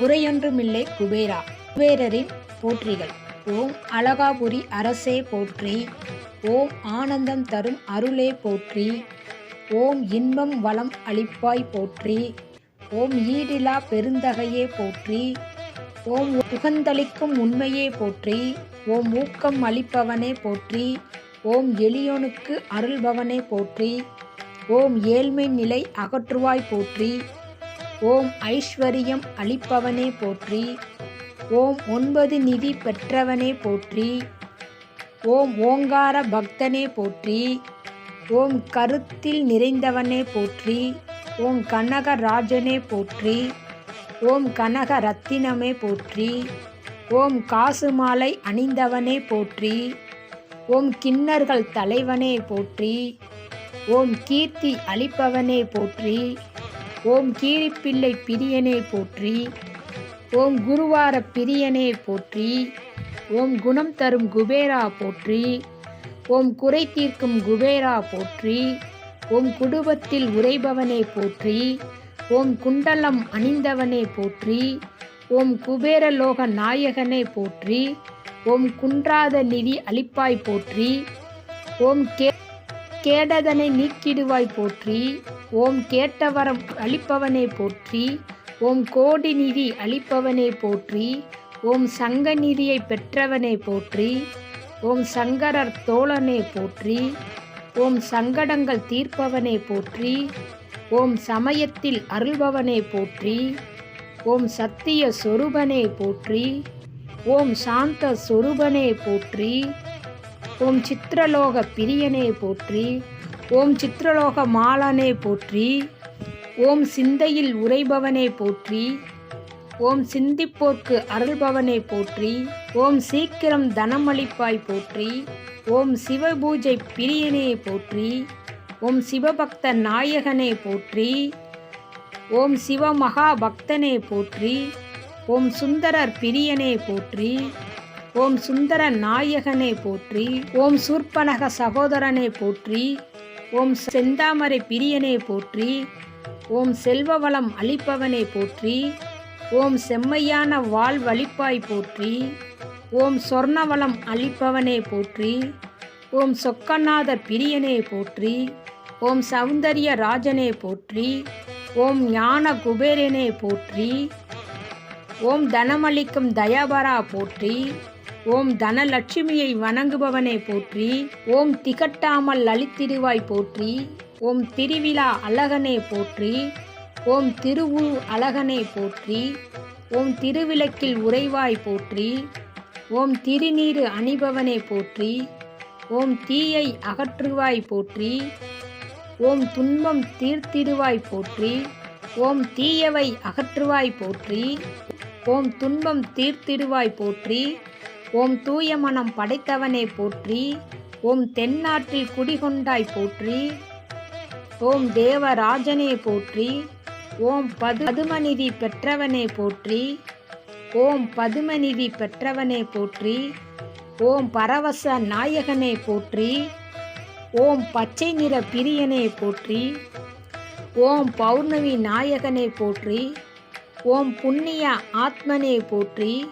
குறையொன்றுமில்லை குபேரா. குபேரரின் போற்றிகள். ஓம் அழகாபுரி அரசே போற்றி. ஓம் ஆனந்தம் தரும் அருளே போற்றி. ஓம் இன்பம் வளம் அளிப்பாய் போற்றி. ஓம் ஈடிலா பெருந்தகையே போற்றி. ஓம் புகந்தளிக்கும் உண்மையே போற்றி. ஓம் ஊக்கம் அளிப்பவனே போற்றி. ஓம் எளியோனுக்கு அருள்பவனே போற்றி. ஓம் ஏழ்மை நிலை அகற்றுவாய் போற்றி. ஓம் ஐஸ்வர்யம் அளிப்பவனே போற்றி. ஓம் ஒன்பது நிதி பெற்றவனே போற்றி. ஓம் ஓங்கார பக்தனே போற்றி. ஓம் கருத்தில் நிறைந்தவனே போற்றி. ஓம் கனகராஜனே போற்றி. ஓம் கனக ரத்தினமே போற்றி. ஓம் காசு மாலை அணிந்தவனே போற்றி. ஓம் கிண்ணர்கள் தலைவனே போற்றி. ஓம் கீர்த்தி அளிப்பவனே போற்றி. ஓம் கீரிப்பிள்ளை பிரியனே போற்றி. ஓம் குருவார பிரியனே போற்றி. ஓம் குணம் தரும் குபேரா போற்றி. ஓம் குறை தீர்க்கும் குபேரா போற்றி. ஓம் குடும்பத்தில் உரைபவனே போற்றி. ஓம் குண்டலம் அணிந்தவனே போற்றி. ஓம் குபேரலோக நாயகனே போற்றி. ஓம் குன்றாத நிதி அளிப்பாய் போற்றி. ஓம் கே கேடதனை நீக்கிடுவாய் போற்றி. ஓம் கேட்டவரம் அளிப்பவனே போற்றி. ஓம் கோடி நிதி அளிப்பவனே போற்றி. ஓம் சங்க நிதியை பெற்றவனே போற்றி. ஓம் சங்கரர் தோழனே போற்றி. ஓம் சங்கடங்கள் தீர்ப்பவனே போற்றி. ஓம் சமயத்தில் அருள்பவனே போற்றி. ஓம் சத்திய சொருபனை போற்றி. ஓம் சாந்த சொருபனை போற்றி. ஓம் சித்திரலோக பிரியனே போற்றி. ஓம் சித்திரலோக மாலனே போற்றி. ஓம் சிந்தையில் உரைபவனே போற்றி. ஓம் சிந்திப்போர்க்கு அருள்பவனே போற்றி. ஓம் சீக்கிரம் தனமளிப்பாய் போற்றி. ஓம் சிவபூஜை பிரியனே போற்றி. ஓம் சிவபக்த நாயகனே போற்றி. ஓம் சிவமகா பக்தனே போற்றி. ஓம் சுந்தரர் பிரியனே போற்றி. ஓம் சுந்தர நாயகனை போற்றி ஓம் சூர்பனக சகோதரனை போற்றி ஓம் செந்தாமரை பிரியனை போற்றி ஓம் செல்வவளம் அளிப்பவனை போற்றி ஓம் செம்மையான வாழ்வழிப்பாய் போற்றி ஓம் சொர்ணவளம் அளிப்பவனே போற்றி ஓம் சொக்கநாதர் பிரியனே போற்றி ஓம் சௌந்தரிய ராஜனே போற்றி ஓம் ஞான குபேரனே போற்றி ஓம் தனமளிக்கும் தயாபரா போற்றி ஓம் தனலட்சுமியை வணங்குபவனே போற்றி. ஓம் திகட்டாமல் அளித்திடுவாய் போற்றி. ஓம் திருவிழா அழகனே போற்றி. ஓம் திருவு அழகனே போற்றி. ஓம் திருவிளக்கில் உறைவாய் போற்றி. ஓம் திருநீரு அணிபவனே போற்றி. ஓம் தீயை அகற்றுவாய் போற்றி. ஓம் துன்பம் தீர்த்திடுவாய் போற்றி. ஓம் தீயவை அகற்றுவாய் போற்றி. ஓம் துன்பம் தீர்த்திடுவாய் போற்றி. ஓம் தூய மனம் படைத்தவனை போற்றி. ஓம் தென்னாற்றில் குடிகொண்டாய் போற்றி. ஓம் தேவராஜனே போற்றி. ஓம் பது பதுமநிதி பெற்றவனே போற்றி. ஓம் பதுமநிதி பெற்றவனே போற்றி. ஓம் பரவச நாயகனே போற்றி. ஓம் பச்சை நிற பிரியனே போற்றி. ஓம் பௌர்ணமி நாயகனே போற்றி. ஓம் புண்ணிய ஆத்மனே போற்றி.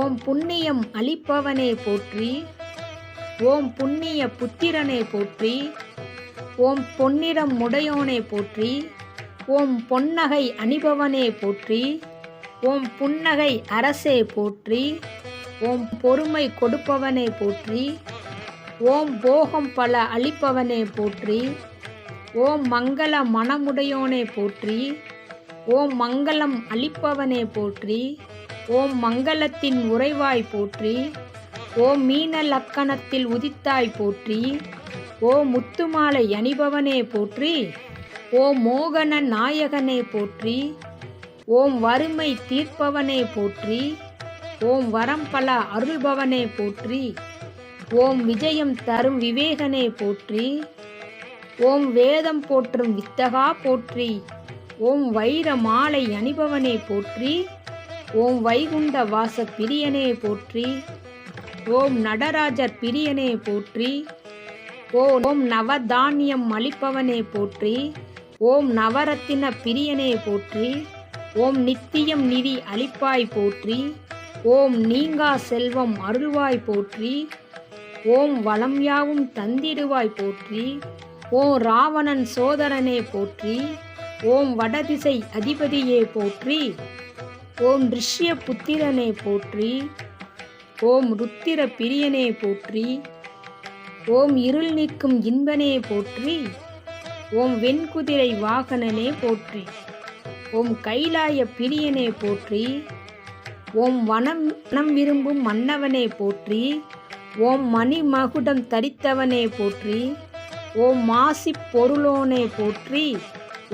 ஓம் புண்ணியம் அளிப்பவனே போற்றி. ஓம் புண்ணிய புத்திரனே போற்றி. ஓம் பொன்னிறம் முடையோனே போற்றி. ஓம் பொன்னகை அணிபவனே போற்றி. ஓம் புன்னகை அரசே போற்றி. ஓம் பொறுமை கொடுப்பவனே போற்றி. ஓம் போகம் பல அளிப்பவனே போற்றி. ஓம் மங்கள மனமுடையோனே போற்றி. ஓம் மங்களம் அளிப்பவனே போற்றி. ஓம் மங்களத்தின் உறைவாய் போற்றி ஓம் மீன லக்கணத்தில் உதித்தாய் போற்றி ஓம் முத்துமாலை அணிபவனே போற்றி ஓம் மோகன நாயகனே போற்றி ஓம் வறுமை தீர்ப்பவனே போற்றி ஓம் வரம் பல அருள்பவனே போற்றி ஓம் விஜயம் தரும் விவேகனே போற்றி ஓம் வேதம் போற்றும் வித்தகா போற்றி ஓம் வைர மாலை அணிபவனே போற்றி ஓம் வைகுண்ட வாச பிரியனே போற்றி. ஓம் நடராஜர் பிரியனே போற்றி. ஓம் நவதானியம் அளிப்பவனே போற்றி. ஓம் நவரத்தின பிரியனே போற்றி. ஓம் நித்தியம் நிதி அளிப்பாய் போற்றி. ஓம் நீங்கா செல்வம் அருள்வாய் போற்றி. ஓம் வளம் யாவும் தந்திடுவாய் போற்றி. ஓம் ராவணன் சோதரனே போற்றி. ஓம் வடதிசை அதிபதியே போற்றி. ஓம் ரிஷ்ய புத்திரனை போற்றி ஓம் ருத்திர பிரியனே போற்றி ஓம் இருள் நீக்கும் இன்பனே போற்றி ஓம் வெண்குதிரை வாகனனே போற்றி ஓம் கைலாய பிரியனே போற்றி ஓம் வனம் வனம் விரும்பும் மன்னவனே போற்றி ஓம் மணிமகுடம் தரித்தவனே போற்றி ஓம் மாசி பொருளோனே போற்றி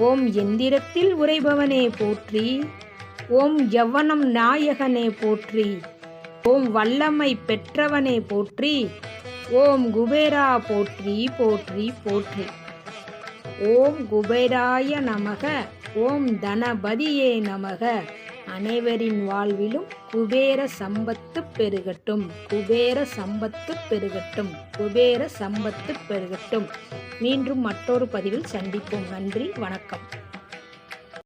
ஓம் எந்திரத்தில் உரைபவனே போற்றி ஓம் யவனம் நாயகனே போற்றி. ஓம் வல்லமை பெற்றவனே போற்றி. ஓம் குபேரா போற்றி போற்றி போற்றி. ஓம் குபேராய நமக ஓம் தனபதியே நமக. அனைவரின் வாழ்விலும் குபேர சம்பத்து பெருகட்டும். குபேர சம்பத்து பெருகட்டும். குபேர சம்பத்து பெருகட்டும். மீண்டும் மற்றொரு பதிவில் சந்திப்போம். நன்றி வணக்கம்.